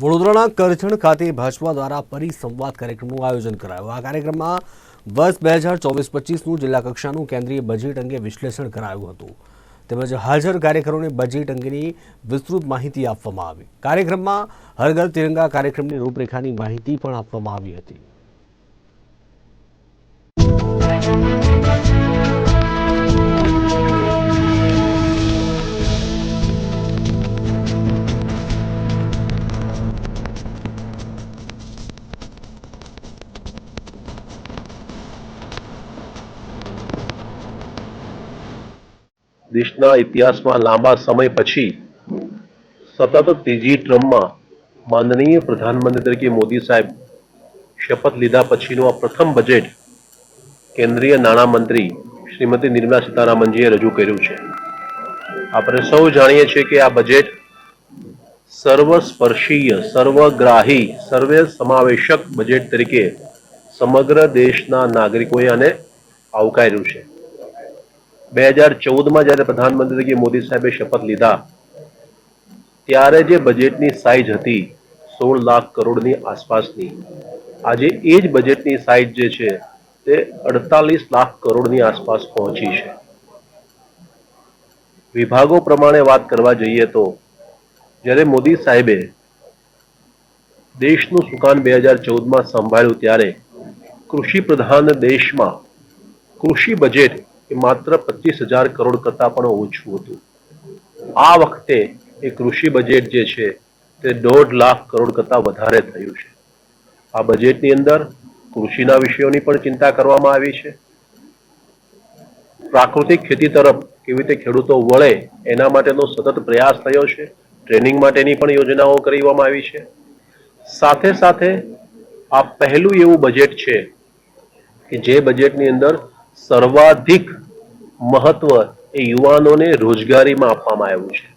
વડોદરાના કરજણ ખાતે ભાજપા દ્વારા પરિસંવાદ કાર્યક્રમનું આયોજન કરાયું. આ કાર્યક્રમમાં વર્ષ બે હજાર ચોવીસ પચીસનું જિલ્લા કક્ષાનું કેન્દ્રીય બજેટ અંગે વિશ્લેષણ કરાયું હતું. તેમજ હાજર કાર્યકરોને બજેટ અંગેની વિસ્તૃત માહિતી આપવામાં આવી. કાર્યક્રમમાં હરઘર તિરંગા કાર્યક્રમની રૂપરેખાની માહિતી પણ આપવામાં આવી હતી. દેશના ઇતિહાસમાં લાંબા સમય પછી સતત ત્રીજી ટ્રમમાં માનનીય પ્રધાનમંત્રી તરીકે મોદી સાહેબ શપથ લીધા પછીનું આ પ્રથમ બજેટ કેન્દ્રીય નાણામંત્રી શ્રીમતી નિર્મલા સીતારામનજીએ રજૂ કર્યું છે. આપણે સૌ જાણીએ છીએ કે આ બજેટ સર્વસ્પર્શીય, સર્વગ્રાહી સર્વે સમાવેશક બજેટ તરીકે સમગ્ર દેશના નાગરિકોએ આને આવકાર્યું છે. બે હજાર ચૌદમાં જ્યારે પ્રધાનમંત્રી તરીકે મોદી સાહેબે શપથ લીધા, ત્યારે જે બજેટની સાઇઝ હતી સોળ લાખ કરોડની આસપાસની, આજે એ જ બજેટની સાઇઝ જે છે, તે અડતાલીસ લાખ કરોડની આસપાસ પહોંચી છે. વિભાગો પ્રમાણે વાત કરવા જઈએ તો, જ્યારે મોદી સાહેબે દેશનું સુકાન બે હજાર ચૌદમાં સંભાળ્યું, ત્યારે કૃષિ પ્રધાન દેશમાં કૃષિ બજેટ એ માત્ર પચીસ હજાર કરોડ કરતાં પણ ઓછું હતું. આ વખતે એ કૃષિ બજેટ જે છે તે દોઢ લાખ કરોડ કરતાં વધારે થયું છે. આ બજેટની અંદર કૃષિના વિષયોની પણ ચિંતા કરવામાં આવી છે. પ્રાકૃતિક ખેતી તરફ કેવી રીતે ખેડૂતો વળે એના માટેનો સતત પ્રયાસ થયો છે. ટ્રેનિંગ માટેની પણ યોજનાઓ કરવામાં આવી છે. સાથે સાથે આ પહેલું એવું બજેટ છે કે જે બજેટની અંદર સર્વાધિક મહત્વ એ યુવાનોને રોજગારીમાં આપવામાં આવ્યું છે.